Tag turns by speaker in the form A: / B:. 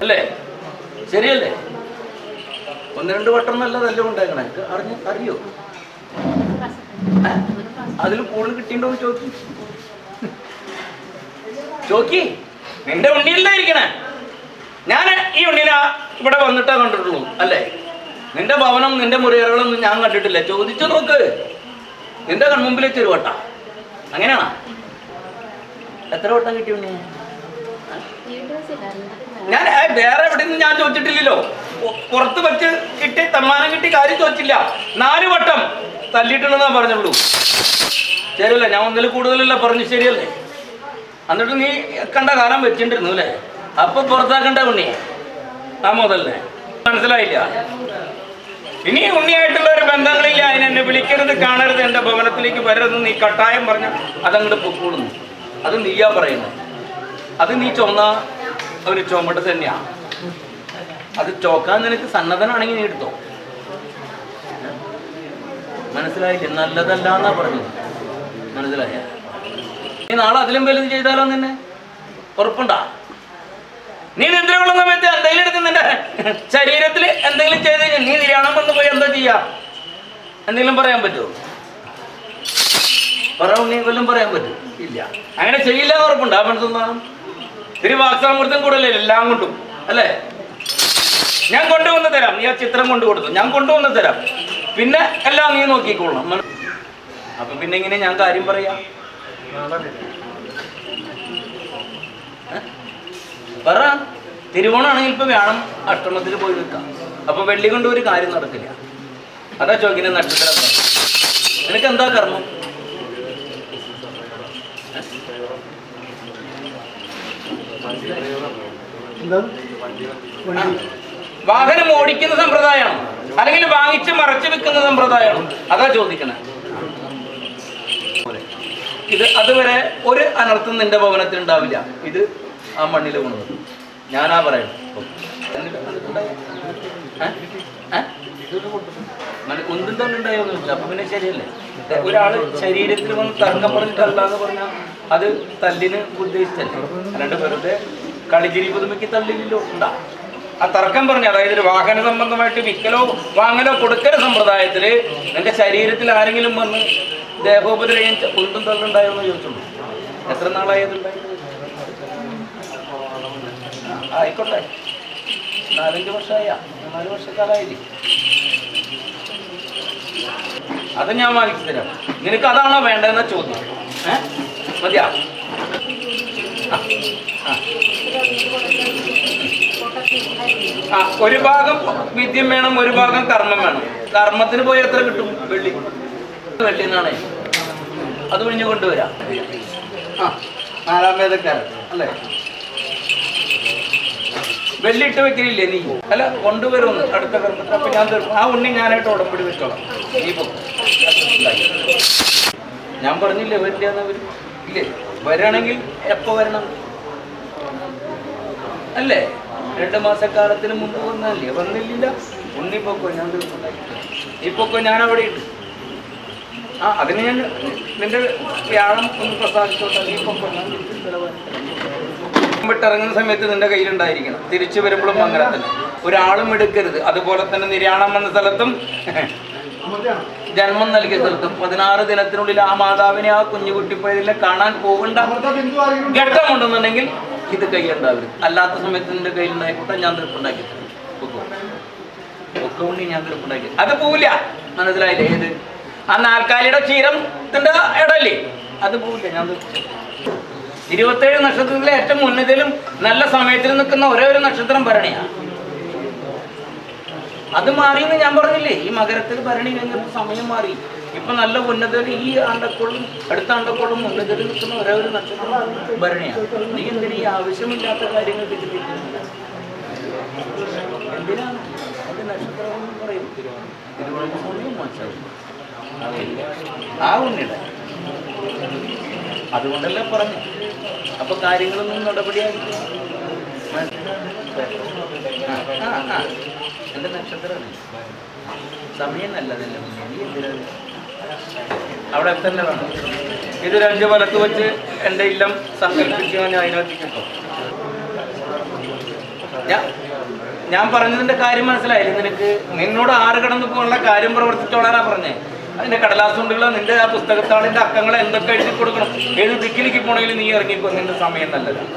A: അല്ലേ? ശരിയല്ലേ? ഒന്ന് രണ്ട് വട്ടം നല്ലതല്ലേ ഉണ്ടാക്കണേ അറിഞ്ഞു അറിയോ? അതിൽ കൂടുതൽ കിട്ടിയിട്ടുണ്ടോ ചോക്കി ചോക്കി നിന്റെ ഉണ്ണിയിലായിരിക്കണേ ഞാൻ ഈ ഉണ്ണിനെ ഇവിടെ വന്നിട്ടാ കണ്ടിട്ടുള്ളൂ അല്ലേ? നിന്റെ ഭവനം നിന്റെ മുറിയറകളൊന്നും ഞാൻ കണ്ടിട്ടില്ല. ചോദിച്ചു നോക്ക്. നിന്റെ കൺമുമ്പിൽ വെച്ചൊരു വട്ട. അങ്ങനെയാണോ? എത്ര വട്ടം കിട്ടി ഉണ്ണി ഞാൻ വേറെ എവിടെ നിന്ന് ഞാൻ ചോദിച്ചിട്ടില്ലല്ലോ. പുറത്ത് വെച്ച് കിട്ടി സമ്മാനം കിട്ടി കാര്യം ചോദിച്ചില്ല. നാല് വട്ടം തല്ലിയിട്ടുണ്ടെന്നാ പറഞ്ഞുള്ളൂ. ശരിയല്ല? ഞാൻ ഒന്നിൽ കൂടുതലല്ല പറഞ്ഞു ശരിയല്ലേ? എന്നിട്ട് നീ കണ്ട കാലം വെച്ചിട്ടിരുന്നു അല്ലേ? അപ്പൊ പുറത്താക്കണ്ട ഉണ്ണി. ആ മുതലേ മനസ്സിലായില്ല? ഇനി ഉണ്ണിയായിട്ടുള്ള ഒരു ബന്ധങ്ങളില്ല. അതിനെന്നെ വിളിക്കരുത് കാണരുത് എന്റെ ഭവനത്തിലേക്ക് വരരുത്. നീ കട്ടായം പറഞ്ഞ അതങ്ങോട്ട് പൊക്കൂടുന്നു അത് നീയാ പറയുന്നത്. അത് നീ ചുമന്ന ഒരു ചുമട്ട് തന്നെയാ. അത് ചോക്കാൻ നിനക്ക് സന്നദ്ധനാണെങ്കിൽ നീ എടുത്തോ. മനസ്സിലായില്ലേ? നല്ലതല്ല എന്നാ പറഞ്ഞത്. മനസ്സിലായ? നീ നാളെ അതിലും വലുത് ചെയ്താലോ നിന്നെ? ഉറപ്പുണ്ടാ? നീ നിദ്രയുള്ള സമയത്ത് എന്തെങ്കിലും എടുത്ത് നിന്റെ ശരീരത്തിൽ എന്തെങ്കിലും ചെയ്ത് കഴിഞ്ഞാൽ നീ നിര്യാണം വന്ന് പോയി എന്താ ചെയ്യാ? എന്തെങ്കിലും പറയാൻ പറ്റുമോ പറ ഉണ്ണി വല്ലതും പറയാൻ പറ്റും. ഇല്ല. അങ്ങനെ ചെയ്യില്ല എന്ന് ഉറപ്പുണ്ട്. ആ മനസ്സൊന്നാണ് ഇത്തിരി വാക്സാമൃതം കൂടല്ലേ എല്ലാം കൊണ്ടും. അല്ലേ? ഞാൻ കൊണ്ടുവന്ന് തരാം. നീ ആ ചിത്രം കൊണ്ടു കൊടുത്തു ഞാൻ കൊണ്ടുവന്ന് തരാം. പിന്നെ എല്ലാം നീ നോക്കിക്കോളണം. അപ്പൊ പിന്നെ ഇങ്ങനെ ഞാൻ കാര്യം പറയാ? പറ. തിരുവോണാണെങ്കിൽ ഇപ്പൊ വേണം അഷ്ടമത്തിൽ പോയി നിൽക്കാം. അപ്പൊ വെള്ളി കൊണ്ട് ഒരു കാര്യം നടക്കില്ല. അതാ ചോദിക്കുന്ന നക്ഷത്രം. നിനക്ക് എന്താ കർമ്മം? വാഹനം ഓടിക്കുന്ന സമ്പ്രദായമാണ് അല്ലെങ്കിൽ വാങ്ങിച്ച് മറച്ചു വെക്കുന്ന സമ്പ്രദായമാണ്. അതാ ചോദിക്കണേ. ഇത് അതുവരെ ഒരു അനർത്ഥം നിന്റെ ഭവനത്തിൽ ഉണ്ടാവില്ല. ഇത് ആ മണ്ണിൽ കൊണ്ടു ഞാനാ പറയുന്നത്. ഒന്നും തന്നെ ഉണ്ടായോ. ചോദിച്ചു. അപ്പൊ പിന്നെ ശരിയല്ലേ? ഒരാൾ ശരീരത്തിൽ വന്ന് തർക്കം പറഞ്ഞിട്ടല്ല എന്ന് പറഞ്ഞാൽ അത് തല്ലിന് ഉദ്ദേശിച്ചല്ലേ? അല്ലാണ്ട് വെറുതെ കളിചിരി പുതുമയ്ക്ക് തല്ലില്ലല്ലോ ഉണ്ടാ? ആ തർക്കം പറഞ്ഞു അതായത് ഒരു വാഹന സംബന്ധമായിട്ട് വിൽക്കലോ വാങ്ങലോ കൊടുക്കല സമ്പ്രദായത്തിൽ എന്റെ ശരീരത്തിൽ ആരെങ്കിലും വന്ന് ദേഹോപദ്രവം ച- കുണ്ടും തള്ളുണ്ടായോ എന്ന് ചോദിച്ചുള്ളൂ എത്ര നാളായി ആയിക്കോട്ടെ. നാലഞ്ച് വർഷമായ നാല് വർഷക്കാലായില്ലേ അത് ഞാൻ വാങ്ങിച്ചു തരാം. നിനക്ക് അതാണോ വേണ്ടതെന്ന ചോദ്യം. ഏ? മതിയാ. ആ, ആ. ഒരു ഭാഗം വിദ്യം വേണം ഒരു ഭാഗം കർമ്മം വേണം. കർമ്മത്തിന് പോയി എത്ര കിട്ടും വെള്ളി? വെള്ളി എന്നാണ്. അത് ഒഴിഞ്ഞു കൊണ്ടുവരാം. ആ നാലാം വേദക്കാരൻ അല്ലേ? വെള്ളി ഇട്ട് വെക്കലില്ലേ നീ? അല്ല കൊണ്ടുവരുമെന്ന് അടുത്ത കർമ്മത്തിന്. അപ്പൊ ഞാൻ ആ ഉണ്ണി ഞാനായിട്ട് ഉടമ്പടി വെച്ചോളാം. നീ ഞാൻ പറഞ്ഞില്ലേ വരില്ല വരും ഇല്ലേ? വരണമെങ്കിൽ എപ്പോ വരണം? അല്ലേ? രണ്ട് മാസക്കാലത്തിന് മുമ്പ് വന്നല്ലേ വന്നില്ല. ഉണ്ണി പൊക്കോ ഞാൻ ഇപ്പൊക്കോ ഞാൻ അവിടെ ഇട്ടു. ആ അതിന് ഞാൻ നിന്റെ വ്യാഴം ഒന്ന് പ്രസാദിച്ചോട്ടെ. നീ പൊക്കോ ഞാൻ വിട്ടിറങ്ങുന്ന സമയത്ത് നിന്റെ കയ്യിലുണ്ടായിരിക്കണം. തിരിച്ചു വരുമ്പോഴും അങ്ങനെ തന്നെ ഒരാളും എടുക്കരുത്. അതുപോലെ തന്നെ നിര്യാണം എന്ന സ്ഥലത്തും ജന്മം നൽകിയ സ്ഥലത്തും പതിനാറ് ദിനത്തിനുള്ളിൽ ആ മാതാവിനെ ആ കുഞ്ഞുകുട്ടിപ്പതിലെ കാണാൻ പോകണ്ട ഘട്ടമുണ്ടെന്നുണ്ടെങ്കിൽ ഇത് കയ്യിലുണ്ടാവരുത് അല്ലാത്ത സമയത്ത് നിന്റെ കയ്യിലുണ്ടായിക്കോട്ടെ ഞാൻ. പൊക്കോ. ഒക്കെ ഉണ്ണി ഞാൻ തീർപ്പുണ്ടാക്കി അത് പോവില്ല. മനസ്സിലായില്ലേ ഏത്? ആ നാൽക്കാലിയുടെ ക്ഷീരത്തിന്റെ ഇടല്ലേ? അത് പോവില്ല ഞാൻ ഇരുപത്തേഴ് നക്ഷത്രത്തിലെ ഏറ്റവും ഉന്നതിലും നല്ല സമയത്തിൽ നിൽക്കുന്ന ഒരേ ഒരു നക്ഷത്രം ഭരണിയാണ് അത് മാറിയെന്ന് ഞാൻ പറഞ്ഞില്ലേ? ഈ മകരത്തിൽ ഭരണി കഴിഞ്ഞപ്പോൾ സമയം മാറി. ഇപ്പൊ നല്ല ഉന്നതന് ഈ ആണ്ടക്കോളും അടുത്ത ആണ്ടക്കോളും ഉന്നതന് നിൽക്കുന്ന ഒരേ ഒരു നക്ഷത്രം ഭരണിയാണ്. നീ എന്തിനാ ഈ ആവശ്യമില്ലാത്ത കാര്യങ്ങൾ ചിന്തിക്കുന്നത് എന്തിനാണ്? അത് നക്ഷത്രം പറയും. തിരുവനന്തപുരം മോശം ആ ഉണ്ണിയുടെ. അതുകൊണ്ടല്ലേ പറഞ്ഞു അപ്പൊ കാര്യങ്ങളൊന്നും നടപടിയായി. എന്റെ നക്ഷത്രമാണ്. സമയം നല്ലതല്ല. നീ എന്തിനാ ഇത്? അവിടെ തന്നെ വേണം ഇത് രണ്ട് വലത്ത് വെച്ച് എന്റെ ഇല്ലം സങ്കല്പിച്ച് ഞാൻ അതിനകത്ത് ഞാൻ ഞാൻ പറഞ്ഞതിന്റെ കാര്യം മനസ്സിലായില്ലേ? നിനക്ക് നിന്നോട് ആറ് കടന്നു പോകാനുള്ള കാര്യം പ്രവർത്തിച്ചോളാനാ പറഞ്ഞേ. അതിന്റെ കടലാസുണ്ടുകളോ നിന്റെ ആ പുസ്തകത്താളിന്റെ അക്കങ്ങൾ എന്തൊക്കെ എഴുതി കൊടുക്കണം? ഏത് ദിക്കിലേക്ക് പോണെങ്കിലും നീ ഇറങ്ങിക്കോ നിന്റെ സമയം നല്ലതാണ്.